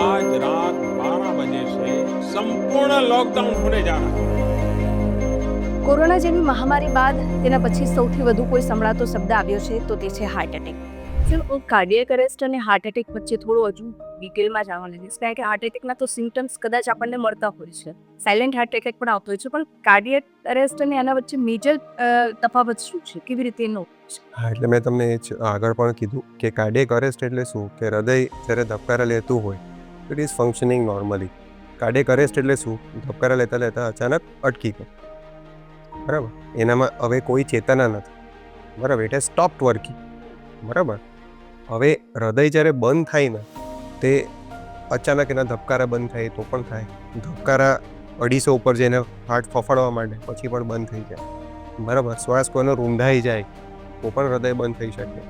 आज रात 12 बजे से संपूर्ण लॉकडाउन होने जा रहा है કોરોના જેવી મહામારી બાદ તેના પછી સૌથી વધુ કોઈ સંભળાતો શબ્દ આવ્યો છે તો તે છે heart attack sir cardiac arrest અને હાર્ટ એટેક વચ્ચે થોડું હજુ ડિટેલમાં જાણવા લાગીશ કારણ કે હાર્ટ એટેકના તો સિમ્ટમ્સ કદાચ આપણને મળતા હોય છે. સાયલેન્ટ હાર્ટ એટેક પણ આવતો હોય છે, પણ કાર્ડિયક અરેસ્ટ અને એના વચ્ચે મેજર તફાવત શું છે? કેવી રીતે એનો હા, એટલે મેં તમને આગળ પણ કીધું કે કાર્ડિયક અરેસ્ટ એટલે શું? કે હૃદય જ્યારે ધબકારા લેતું હોય it is functioning normally cardiac arrest એટલે શું? ધબકારા લેતા લેતા અચાનક અટકી ગયું. બરાબર? એનામાં હવે કોઈ ચેતના નથી. બરાબર? એટલે સ્ટોપ વર્કિંગ બરાબર? હવે હૃદય જ્યારે બંધ થાય ને, તે અચાનક એના ધબકારા બંધ થાય, તો પણ થાય. ધબકારા અઢીસો ઉપર જઈને હાર્ટ ફફડવા માંડે, પછી પણ બંધ થઈ જાય. બરાબર, શ્વાસ કોઈનો રૂંધાઈ જાય, તો પણ હૃદય બંધ થઈ શકે.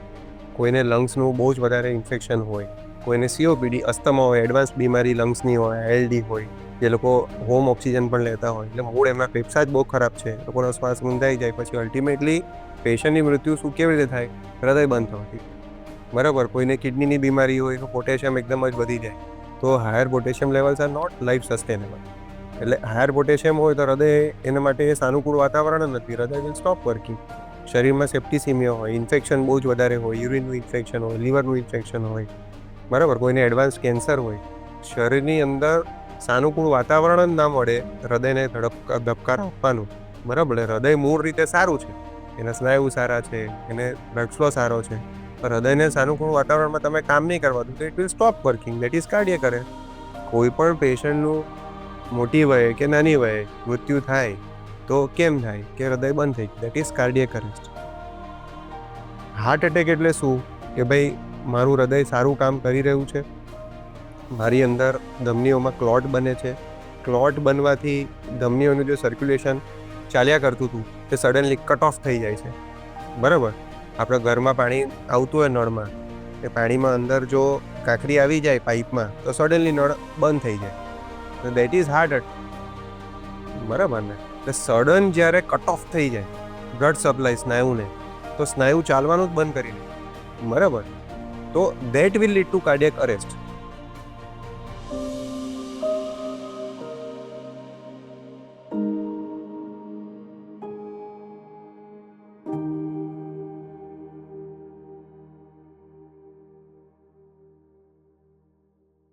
કોઈને લંગ્સનું બહુ જ વધારે ઇન્ફેક્શન હોય, કોઈને સીઓપીડી અસ્થમા હોય, એડવાન્સ બીમારી લંગ્સની હોય એલડી હોય, જે લોકો હોમ ઓક્સિજન પણ લેતા હોય, એટલે મૂળ એમના ફેફસા જ બહુ ખરાબ છે. લોકોનો શ્વાસ રૂંધાઈ જાય, પછી અલ્ટિમેટલી પેશન્ટની મૃત્યુ શું કેવી રીતે થાય? હૃદય બંધ થવાથી. બરાબર, કોઈને કિડનીની બીમારી હોય તો પોટેશિયમ એકદમ જ વધી જાય, તો higher potassium levels are not life sustainable એટલે હાયર પોટેશિયમ હોય તો હૃદય એના માટે સાનુકૂળ વાતાવરણ નથી, હૃદય વિલ સ્ટોપ વર્કિંગ શરીરમાં સેપ્ટિસિમિયા હોય ઇન્ફેક્શન બહુ જ વધારે હોય યુરિનનું ઇન્ફેક્શન હોય લીવરનું ઇન્ફેક્શન હોય, બરાબર, કોઈને એડવાન્સ કેન્સર હોય, શરીરની અંદર સાનુકૂળ વાતાવરણ જ ના મળે, હૃદયને ધડક ધબકાર આપવાનું, બરાબર હૃદય મૂળ રીતે સારું છે, એના સ્નાયુ સારા છે, એને બ્લડ સારો છે હૃદયને સાનુકૂળ વાતાવરણમાં તમે કામ નહીં કરવા દો, તો it will stop working that is cardiac કરે કોઈ પણ પેશન્ટનું મોટી વયે કે નાની વયે મૃત્યુ થાય, તો કેમ થાય? કે હૃદય બંધ થઈ that is cardiac arrest heart attack એટલે શું? કે ભાઈ, મારું હૃદય સારું કામ કરી રહ્યું છે. મારી અંદર ધમનીઓમાં ક્લોટ બને છે. ક્લોટ બનવાથી ધમનીઓનું જે સર્ક્યુલેશન ચાલ્યા કરતું હતું, તે સડનલી કટ ઓફ થઈ જાય છે. બરાબર? આપણે ઘરમાં પાણી આવતું હોય નળમાં, એ પાણીમાં અંદર જો કાંકરી આવી જાય પાઇપમાં, તો સડનલી નળ બંધ થઈ જાય. તો દેટ ઇઝ હાર્ટ અટ બરાબર ને? એટલે સડન જ્યારે કટ ઓફ થઈ જાય બ્લડ સપ્લાય સ્નાયુને, તો સ્નાયુ ચાલવાનું જ બંધ કરી દે. બરાબર? તો that will lead to cardiac arrest